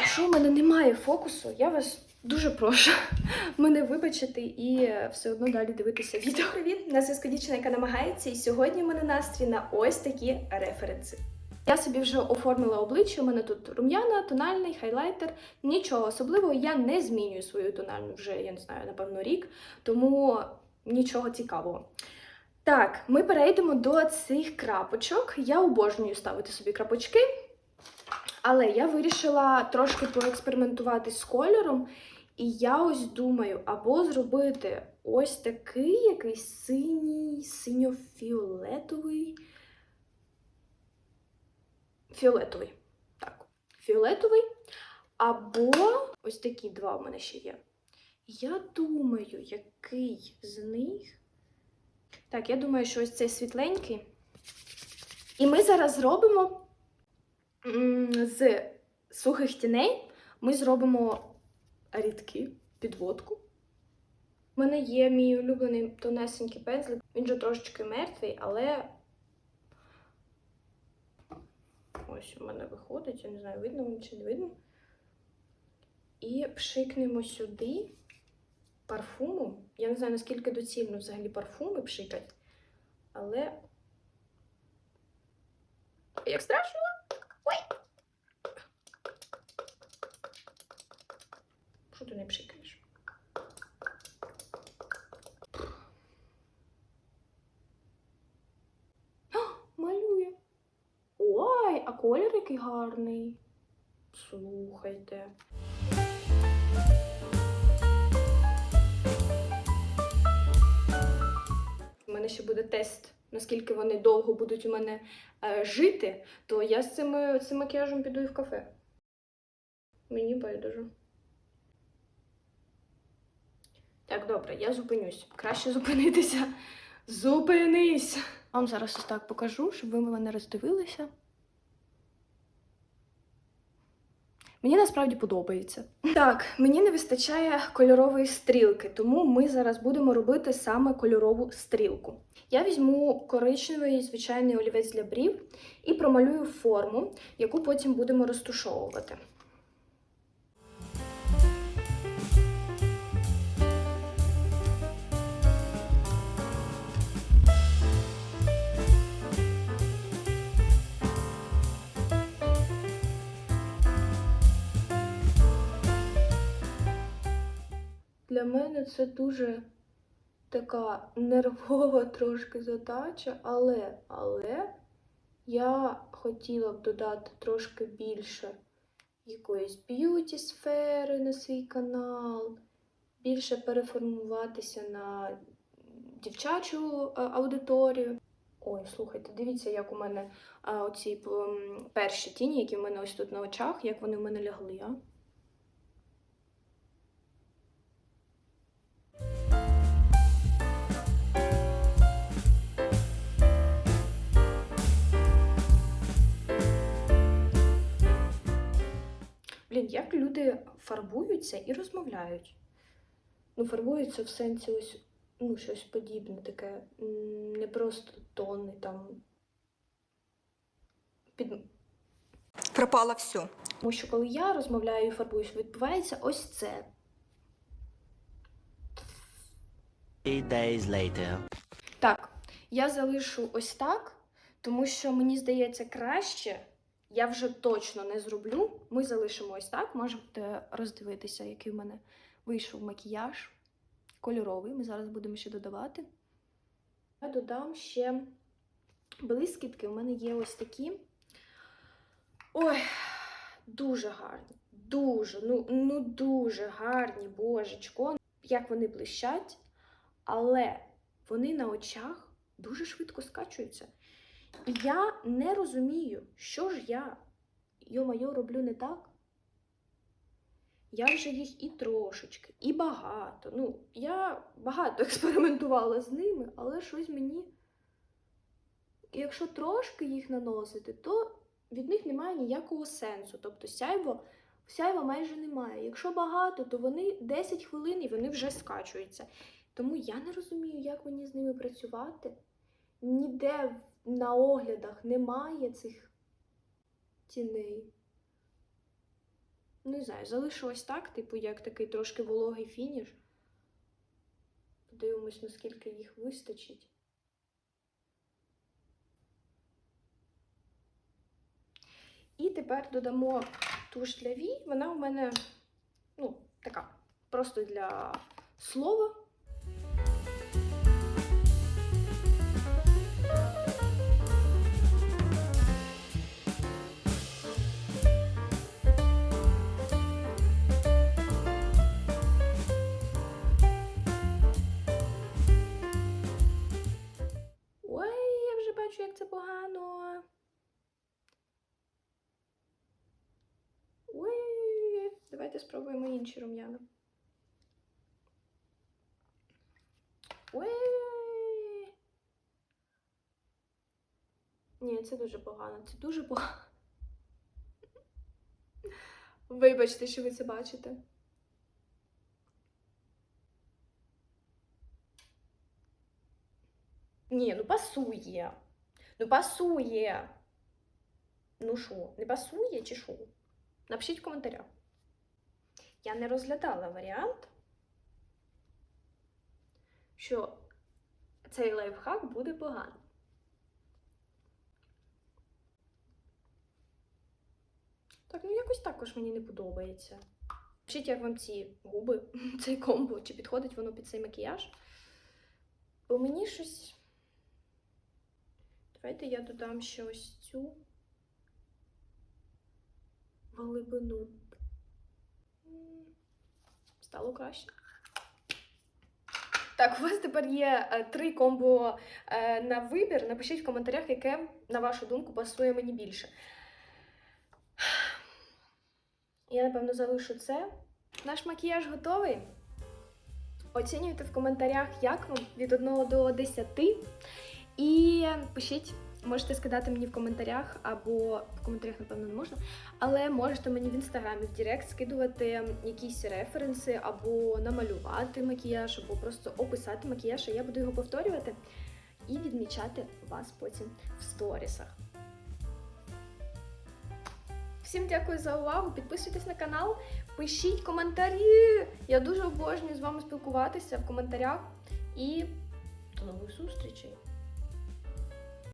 Якщо у мене немає фокусу, я вас дуже прошу мене вибачити і е, все одно далі дивитися відео. Привіт! На зв'язку дівчина, яка намагається, і сьогодні в мене настрій на ось такі референси. Я собі вже оформила обличчя, у мене тут рум'яна, тональний, хайлайтер. Нічого особливого, я не змінюю свою тональну вже, я не знаю, напевно, рік, тому нічого цікавого. Так, ми перейдемо до цих крапочок. Я обожнюю ставити собі крапочки. Але я вирішила трошки поекспериментувати з кольором, і я ось думаю, або зробити ось такий якийсь синій, синьо-фіолетовий. Фіолетовий. Так, фіолетовий. Або ось такі два в мене ще є. Я думаю, який з них. Так, я думаю, що ось цей світленький. І ми зараз зробимо з сухих тіней ми зробимо рідки, підводку. У мене є мій улюблений тонесенький пензлик. Він же трошечки мертвий, але ось у мене виходить, я не знаю, видно вам чи не видно. І пшикнемо сюди парфуму. Я не знаю, наскільки доцільно взагалі парфуми пшикать, але. Як страшно! Що ти не пшикаєш? Малює. Ой, а колір який гарний. Слухайте. Мене ще буде тест, наскільки вони довго будуть у мене е, жити, то я з цим, цим макіяжем піду і в кафе. Мені байдуже. Так, добре, я зупинюсь. Краще зупинитися. Зупинись! Вам зараз ось так покажу, щоб ви мене роздивилися. Мені насправді подобається. Так, мені не вистачає кольорової стрілки, тому ми зараз будемо робити саме кольорову стрілку. Я візьму коричневий звичайний олівець для брів і промалюю форму, яку потім будемо розтушовувати. Для мене це дуже така нервова трошки задача, але, але я хотіла б додати трошки більше якоїсь б'юті сфери на свій канал, більше переформуватися на дівчачу е, аудиторію. Ой, слухайте, дивіться, як у мене оці перші тіні, які в мене ось тут на очах, як вони в мене лягли. А? Люди фарбуються і розмовляють? Ну, фарбуються в сенсі ось ну, щось подібне таке, не просто тони там. Під... Пропало все. Тому що коли я розмовляю і фарбуюсь, відбувається ось це. Days later. Так, я залишу ось так, тому що мені здається краще. Я вже точно не зроблю. Ми залишимо ось так. Можете роздивитися, який в мене вийшов макіяж кольоровий. Ми зараз будемо ще додавати. Я додам ще блискітки. У мене є ось такі. Ой, дуже гарні. Дуже, ну, ну дуже гарні, божечко. Як вони блищать, але вони на очах дуже швидко скачуються. Я не розумію, що ж я, йо-майо, роблю не так. Я вже їх і трошечки, і багато. Ну, я багато експериментувала з ними, але щось мені. Якщо трошки їх наносити, то від них немає ніякого сенсу. Тобто сяйво, сяйва майже немає. Якщо багато, то вони 10 хвилин і вони вже скачуються. Тому я не розумію, як мені з ними працювати. Ніде на оглядах немає цих тіней. Не знаю, залишу ось так, типу, як такий трошки вологий фініш. Подивимось, наскільки їх вистачить. І тепер додамо туш для вій. Вона у мене, ну, така, просто для слова. Давайте спробуємо інші рум'яна. Ні, це дуже погано. Це дуже погано. Вибачте, що ви це бачите. Ні, ну пасує. Ну пасує. Ну що, не пасує чи що? Напишіть в коментарях. Я не розглядала варіант, що цей лайфхак буде поганий. Так, ну якось також мені не подобається. Пишіть, як вам ці губи, цей комбо, чи підходить воно під цей макіяж. Бо мені щось. Давайте я додам ще ось цю глибину. Стало краще. Так, у вас тепер є е, три комбо е, на вибір. Напишіть в коментарях, яке, на вашу думку, пасує мені більше. Я, напевно, залишу це. Наш макіяж готовий. Оцінюйте в коментарях, як вам від 1 до 10. І пишіть, можете сказати мені в коментарях, або в коментарях, напевно, не можна, але можете мені в інстаграмі в Директ скидувати якісь референси, або намалювати макіяж, або просто описати макіяж, а я буду його повторювати і відмічати вас потім в сторісах. Всім дякую за увагу. Підписуйтесь на канал, пишіть коментарі. Я дуже обожнюю з вами спілкуватися в коментарях. І до нових зустрічей!